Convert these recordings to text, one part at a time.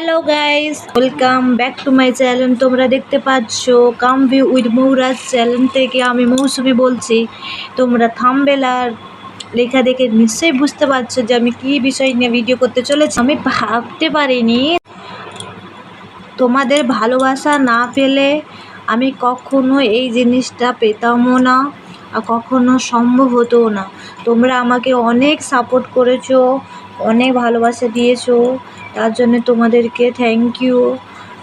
Hello guys welcome back to my channel তোমরা দেখতে পাচ্ছ come view with Mouraj channel থেকে আমি মৌসুমি বলছি। তোমরা থামবেলার লেখা দেখে নিশ্চয়ই বুঝতে পারছ যে আমি কী বিষয় নিয়ে ভিডিও করতে চলেছি। আমি ভাবতে পারিনি। তোমাদের ভালোবাসা না পেলে আমি কখনো এই জিনিসটা পেতামও না আর কখনো সম্ভব হতো না। তোমরা আমাকে অনেক সাপোর্ট করেছ, অনেক ভালোবাসা দিয়েছ। তার জন্য তোমাদেরকে থ্যাংক ইউ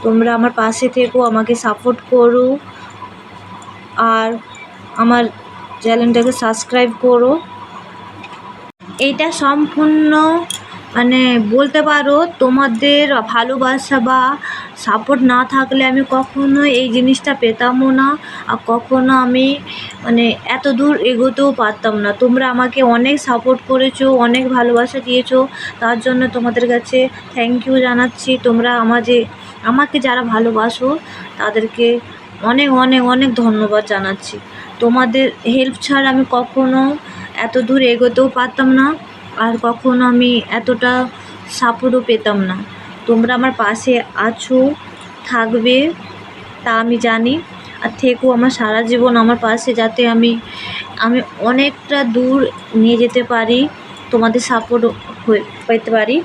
তোমরা আমার পাশে থেকো, আমাকে সাপোর্ট করো। আর আমার চ্যানেলটাকে সাবস্ক্রাইব করো। এইটা সম্পূর্ণ মানে বলতে পারো তোমাদের ভালোবাসা বা সাপোর্ট না থাকলে আমি কখনো এই জিনিসটা পেতামও না আর কখনো আমি মানে এত দূর এগোতেও পারতাম না। তোমরা আমাকে অনেক সাপোর্ট করেছ, অনেক ভালোবাসা দিয়েছ, তার জন্য তোমাদের কাছে থ্যাংক ইউ জানাচ্ছি। তোমরা আমাকে আমাকে যারা ভালোবাসো, তাদেরকে অনেক অনেক অনেক ধন্যবাদ জানাচ্ছি। তোমাদের হেল্প ছাড়া আমি কখনো এত দূর এগোতেও পারতাম না আর কখনো আমি এতটা সাপোর্টও পেতাম না। তোমরা আমার পাশে আছো, থাকবে, তা আমি জানি। আর থেকো আমার সারা জীবন আমার পাশে, যাতে আমি আমি অনেকটা দূর নিয়ে যেতে পারি, তোমাদের সাপোর্ট পেতে পারি।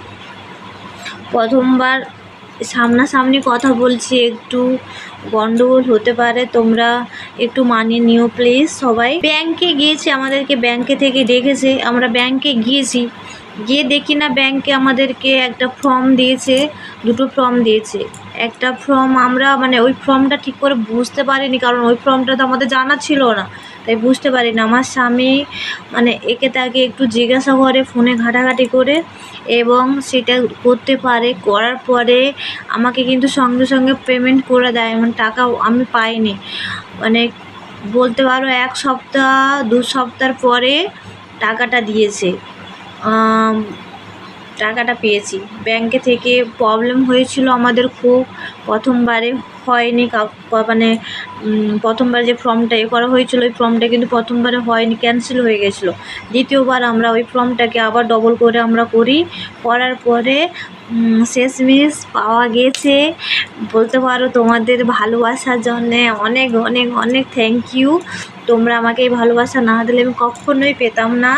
প্রথমবার সামনাসামনি কথা বলছি, একটু গন্ডগোল হতে পারে, তোমরা একটু মানিয়ে নিও প্লিজ সবাই। ব্যাংকে গিয়েছি, আমাদেরকে ব্যাংকে থেকে দেখেছে, আমরা ব্যাংকে গিয়েছি। গিয়ে দেখি না ব্যাংকে আমাদেরকে একটা ফর্ম দিয়েছে, দুটো ফর্ম দিয়েছে। একটা ফর্ম আমরা মানে ওই ফর্মটা ঠিক করে বুঝতে পারিনি, কারণ ওই ফর্মটা তো আমাদের জানা ছিল না। তাই বুঝতে পারি না আমার স্বামী মানে একে তাকে একটু জিজ্ঞাসা করে ফোনে ঘাটাঘাটি করে এবং সেটা করতে পারে, করার পরে আমাকে কিন্তু সঙ্গে সঙ্গে পেমেন্ট করে দেয়। মানে টাকা আমি পাইনি। মানে বলতে পারো এক সপ্তাহ, দু সপ্তাহ পরে টাকাটা দিয়েছে। টাকাটা পেয়েছি। ব্যাংকে থেকে প্রবলেম হয়েছিল আমাদের খুব। প্রথমবারে হয়নি মানে প্রথমবার যে ফর্মটা এ করা হয়েছিল, ওই ফর্মটা কিন্তু প্রথমবারে হয়নি ক্যান্সেল হয়ে গেছিল। দ্বিতীয়বার আমরা ওই ফর্মটাকে আবার ডবল করে আমরা করি। করার পরে শেষমেশ পাওয়া গেছে। বলতে পারো তোমাদের ভালোবাসার জন্যে অনেক অনেক অনেক থ্যাংক ইউ তোমরা আমাকে এই ভালোবাসা না দিলে আমি কখনোই পেতাম না।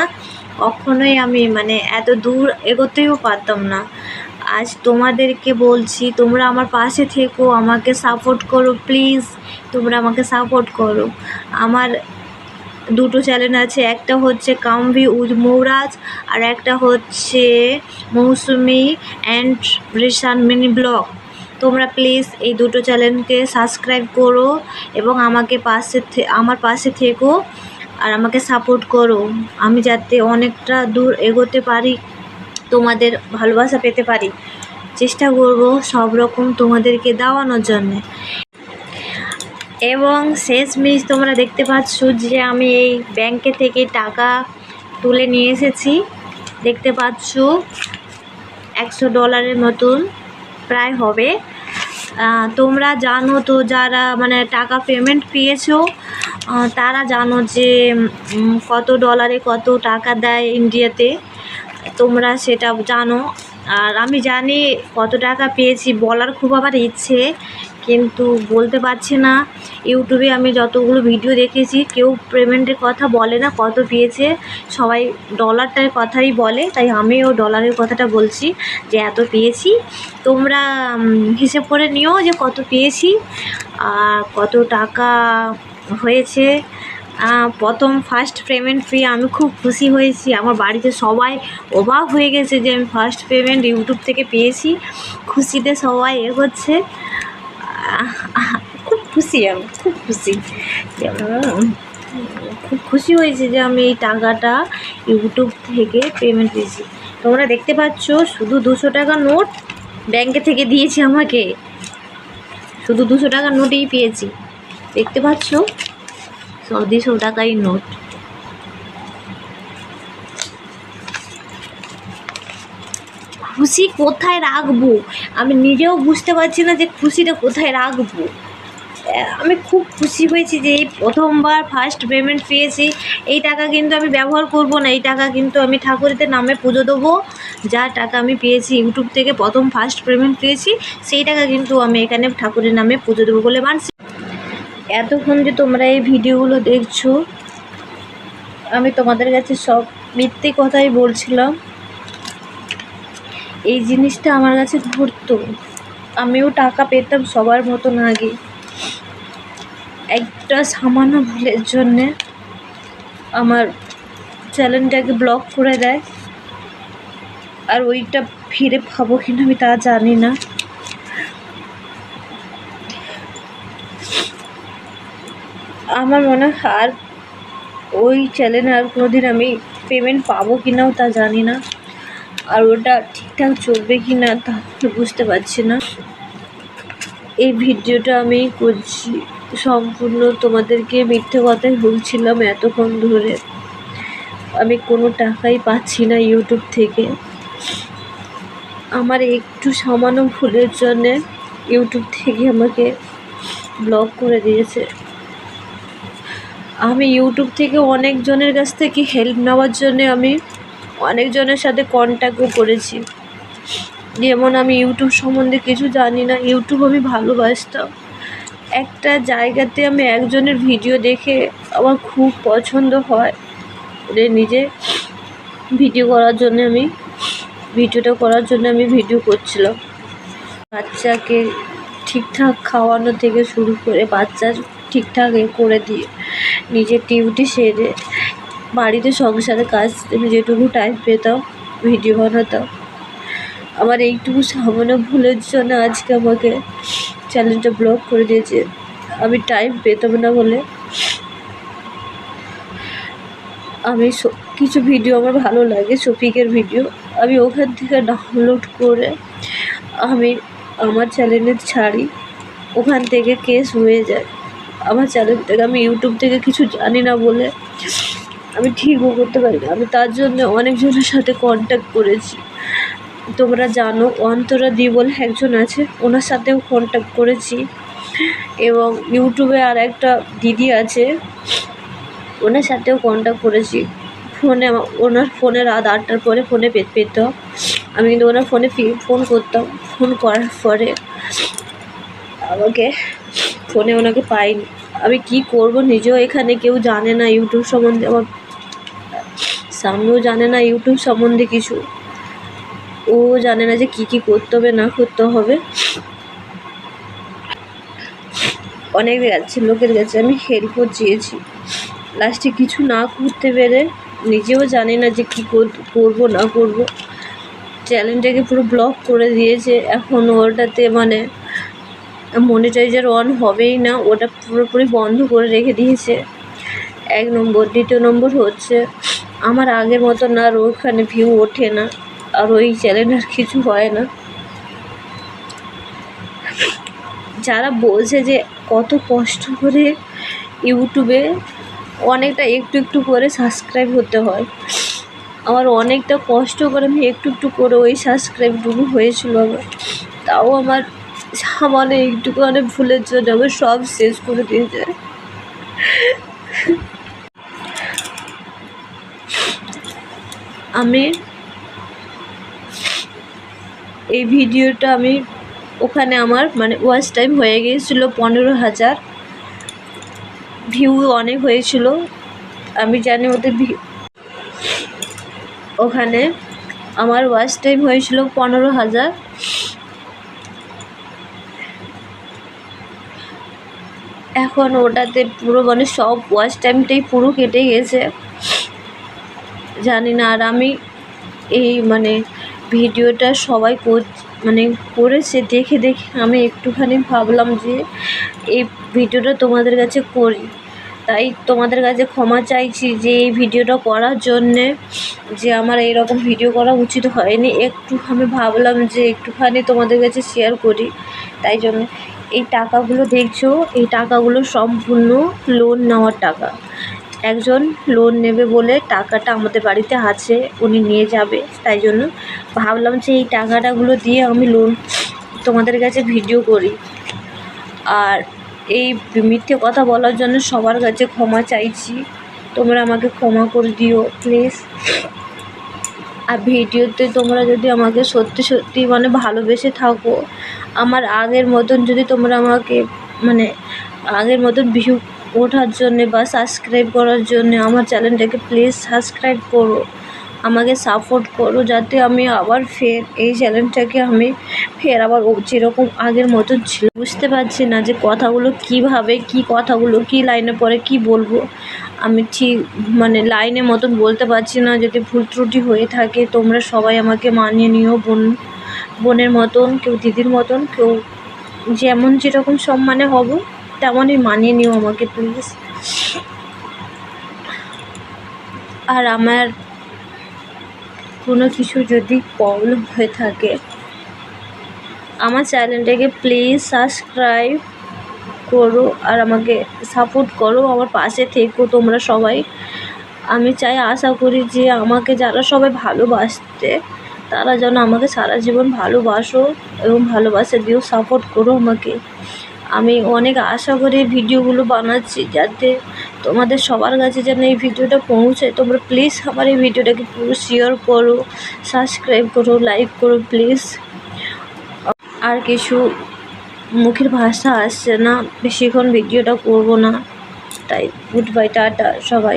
কখনোই আমি মানে এত দূর এগোতেও পারতাম না। আজ তোমাদেরকে বলছি, তোমরা আমার পাশে থেকো, আমাকে সাপোর্ট করো প্লিজ তোমরা আমাকে সাপোর্ট করো। আমার দুটো চ্যানেল আছে, একটা হচ্ছে কামভি উদ মৌরাজ, আর একটা হচ্ছে Mousumi and Rishan mini vlog. তোমরা প্লিজ এই দুটো চ্যানেলকে সাবস্ক্রাইব করো এবং আমাকে পাশে আমার পাশে থেকো। আর আমাকে সাপোর্ট করো। আমি যাতে অনেকটা দূর এগোতে পারি, তোমাদের ভালোবাসা পেতে পারি। চেষ্টা করব সব রকম তোমাদেরকে দেওয়ানোর জন্যে। এবং শেষমেশ তোমরা দেখতে পাচ্ছ যে আমি এই ব্যাংকে থেকে টাকা তুলে নিয়ে এসেছি। দেখতে পাচ্ছ, একশো ডলারের মতন প্রায় হবে। তোমরা জানো তো যারা মানে টাকা পেমেন্ট পেয়েছ তারা জানো যে কত ডলারে কত টাকা দেয় ইন্ডিয়াতে তোমরা সেটা জানো। আর আমি জানি কত টাকা পেয়েছি, বলার খুব আবার ইচ্ছে, কিন্তু বলতে পারছি না। ইউটিউবে আমি যতগুলো ভিডিও দেখেছি, কেউ পেমেন্টের কথা বলে না কত পেয়েছে। সবাই ডলারটার কথাই বলে, তাই আমিও ডলারের কথাটা বলছি যে এত পেয়েছি। তোমরা হিসেব করে নিও যে কত পেয়েছি, আর কত টাকা হয়েছে। প্রথম ফার্স্ট পেমেন্ট পেয়ে আমি খুব খুশি হয়েছি। আমার বাড়িতে সবাই অবাক হয়ে গেছে যে আমি ফার্স্ট পেমেন্ট ইউটিউব থেকে পেয়েছি। খুশিতে সবাই আহ, আহ, খুব খুশি আমি খুব খুশি। খুব খুশি হয়েছে যে আমি এই টাকাটা ইউটিউব থেকে পেমেন্ট পেয়েছি। তোমরা দেখতে পাচ্ছ শুধু দুশো টাকা নোট ব্যাংকে থেকে দিয়েছে আমাকে। শুধু দুশো টাকার নোটেই পেয়েছি। দেখতে পাচ্ছ? দুশো টাকাই নোট। খুশি কোথায় রাখব? আমি নিজেও বুঝতে পারছি না যে খুশিটা কোথায় রাখব। আমি খুব খুশি হয়েছি যে এই প্রথমবার ফার্স্ট পেমেন্ট পেয়েছি। এই টাকা কিন্তু আমি ব্যবহার করব না, এই টাকা কিন্তু আমি ঠাকুরের নামে পুজো দেবো। যা টাকা আমি পেয়েছি ইউটিউব থেকে প্রথম ফার্স্ট পেমেন্ট পেয়েছি, সেই টাকা কিন্তু আমি এখানে ঠাকুরের নামে পুজো দেবো বলে মানছি। এতক্ষণ যে তোমরা এই ভিডিওগুলো দেখছ, আমি তোমাদের কাছে সব মিথ্যে কথাই বলছিলাম। এই জিনিসটা আমার কাছে ঘুরতো। আমিও টাকা পেতাম সবার মতন আগে। একটা সামান্য ভুলের জন্যে আমার চ্যানেলটাকে ব্লক করে দেয়। আর ওইটা ফিরে পাবো কিনা আমি তা জানি না। আমার মনে হয় আর ওই চ্যানেলে আর কোনোদিন আমি পেমেন্ট পাবো কি নাও তা জানি না। আর ওটা ঠিকঠাক চলবে কি না তা বুঝতে পারছি না। এই ভিডিওটা আমি করছি, সম্পূর্ণ তোমাদেরকে মিথ্যে কথাই বলছিলাম এতক্ষণ ধরে। আমি কোনো টাকাই পাচ্ছি না ইউটিউব থেকে। আমার একটু সামান্য ভুলের জন্যে ইউটিউব থেকে আমাকে ব্লক করে দিয়েছে। আমি ইউটিউব থেকে অনেকজনের কাছ থেকে হেল্প নেওয়ার জন্যে আমি অনেকজনের সাথে কন্ট্যাক্টও করেছি। যেমন আমি ইউটিউব সম্বন্ধে কিছু জানি না ইউটিউব আমি ভালোবাসতাম। একটা জায়গাতে আমি একজনের ভিডিও দেখে আমার খুব পছন্দ হয়। যে নিজে ভিডিও করার জন্য আমি ভিডিওটা করার জন্য আমি ভিডিও করছিলাম। বাচ্চাকে ঠিকঠাক খাওয়ানো থেকে শুরু করে বাচ্চা ঠিকঠাক এ করে দিয়ে নিজের ডিউটি সেরে বাড়িতে সংসারে কাজ যেটুকু টাইম পেতাম ভিডিও বানাতাম আমার এইটুকু সামান্য ভুলের জন্য আজকে আমাকে চ্যানেলটা ব্লক করে দিয়েছে। আমি টাইম পেতাম না বলে। আমি কিছু ভিডিও আমার ভালো লাগে, শফিকের ভিডিও আমি ওখান থেকে ডাউনলোড করে আমি আমার চ্যানেলে ছাড়ি। ওখান থেকে কেস হয়ে যায়। আমার চ্যানেল থেকে, আমি ইউটিউব থেকে কিছু জানি না বলে আমি ঠিকও করতে পারি না। আমি তার জন্য অনেকজনের সাথে কন্ট্যাক্ট করেছি। তোমরা জানো, অন্তরা দি বলে একজন আছে, ওনার সাথেও কন্ট্যাক্ট করেছি। এবং ইউটিউবে আর একটা দিদি আছে, ওনার সাথেও কন্ট্যাক্ট করেছি। ফোনে ওনার ফোনে রাত আটটার পরে ফোনে পে পেত। আমি কিন্তু ওনার ফোনে ফোন করতাম। ফোন করার পরে আমাকে ফোনে ওনাকে পাইনি। আমি কি করব? নিজেও এখানে কেউ জানে না ইউটিউব সম্বন্ধে আমার, সামনেও জানে না ইউটিউব সম্বন্ধে কিছু। ও জানে না যে কি কি করতে হবে, না করতে হবে। অনেক গেছে, লোকের কাছে আমি হেল্পও চেয়েছি। লাস্টে কিছু না করতে পেরে নিজেও জানে না যে কী করব, না করব। চ্যানেলটাকে পুরো ব্লক করে দিয়েছে। এখন ওটাতে মানে মনিটাইজার অন হবেই না, ওটা পুরোপুরি বন্ধ করে রেখে দিয়েছে। এক নম্বর। দ্বিতীয় নম্বর হচ্ছে, আমার আগের মতন আর ওখানে ভিউ ওঠে না, আর ওই চ্যানেল আর কিছু হয় না। যারা বলছে যে কত কষ্ট করে ইউটিউবে অনেকটা একটু একটু করে সাবস্ক্রাইব হতে হয়, আমার অনেকটা কষ্ট করে আমি একটু একটু করে ওই সাবস্ক্রাইবটুকু হয়েছিল আমার তাও আমার সামান্য একটুকু অনেক ভুলের জন্য আমার সব শেষ করে দিয়েছে আমি এই ভিডিওটা আমি ওখানে আমার মানে ওয়াচ টাইম হয়ে গিয়েছিল পনেরো হাজার। ভিউ অনেক হয়েছিল। আমি জানি ওদের ওখানে আমার ওয়াচ টাইম হয়েছিল পনেরো হাজার। এখন ওটাতে পুরো মানে সব ওয়াচ টাইমটাই পুরো কেটে গেছে। জানি না, আর আমি এই মানে ভিডিওটা সবাই কর মানে করেছে, দেখে দেখে আমি একটুখানি ভাবলাম যে এই ভিডিওটা তোমাদের কাছে করি। তাই তোমাদের কাছে ক্ষমা চাইছি যে এই ভিডিওটা করার জন্যে, যে আমার এইরকম ভিডিও করা উচিত হয়নি। একটু আমি ভাবলাম যে একটুখানি তোমাদের কাছে শেয়ার করি। তাই জন্য এই টাকাগুলো দেখছ, এই টাকাগুলো সম্পূর্ণ লোন নেওয়ার টাকা। একজন লোন নেবে বলে টাকাটা আমাদের বাড়িতে আছে, উনি নিয়ে যাবে। তাই জন্য ভাবলাম যে এই টাকাটাগুলো দিয়ে আমি লোন তোমাদের কাছে ভিডিও করি। আর এই মিথ্যে কথা বলার জন্য সবার কাছে ক্ষমা চাইছি। তোমরা আমাকে ক্ষমা করে দিও প্লিজ আর ভিডিওতে তোমরা যদি আমাকে সত্যি সত্যি মানে ভালোবেসে থাকো, আমার আগের মতন যদি তোমরা আমাকে মানে আগের মতন ভিউ ওঠার জন্যে বা সাবস্ক্রাইব করার জন্যে আমার চ্যানেলটাকে প্লিজ সাবস্ক্রাইব করো। আমাকে সাপোর্ট করো যাতে আমি আবার ফের এই চ্যানেলটাকে আমি ফের আবার যেরকম আগের মতো ছিল। বুঝতে পারছি না যে কথাগুলো কীভাবে, কী কথাগুলো, কী লাইনে পরে কী বলব। আমি ঠিক মানে লাইনের মতন বলতে পারছি না যদি ভুল ত্রুটি হয়ে থাকে, তোমরা সবাই আমাকে মানিয়ে নিও বোন, বোনের মতন, কেউ দিদির মতন, কেউ যেমন যেরকম সম্মানে হব, তেমনই মানিয়ে নিও আমাকে প্লিজ আর আমার কোনো কিছু যদি প্রবলেম হয়ে থাকে, আমার চ্যানেলটাকে প্লিজ সাবস্ক্রাইব করো আর আমাকে সাপোর্ট করো আমার পাশে থেকো তোমরা সবাই। আমি চাই, আশা করি যে আমাকে যারা সবাই ভালোবাসতে তারা যেন আমাকে সারা জীবন ভালোবাসো এবং ভালোবাসা, দিও সাপোর্ট করো আমাকে। আমি অনেক আশা করে ভিডিওগুলো বানাচ্ছি যাতে তোমাদের সবার কাছে যেন এই ভিডিওটা পৌঁছায় তোমরা প্লিজ আমার এই ভিডিওটাকে পুরো শেয়ার করো সাবস্ক্রাইব করো লাইক করো প্লিজ আর কিছু মুখের ভাষা আসছে না, বেশিক্ষণ ভিডিওটা করব না। তাই গুড বাই টাটা সবাই।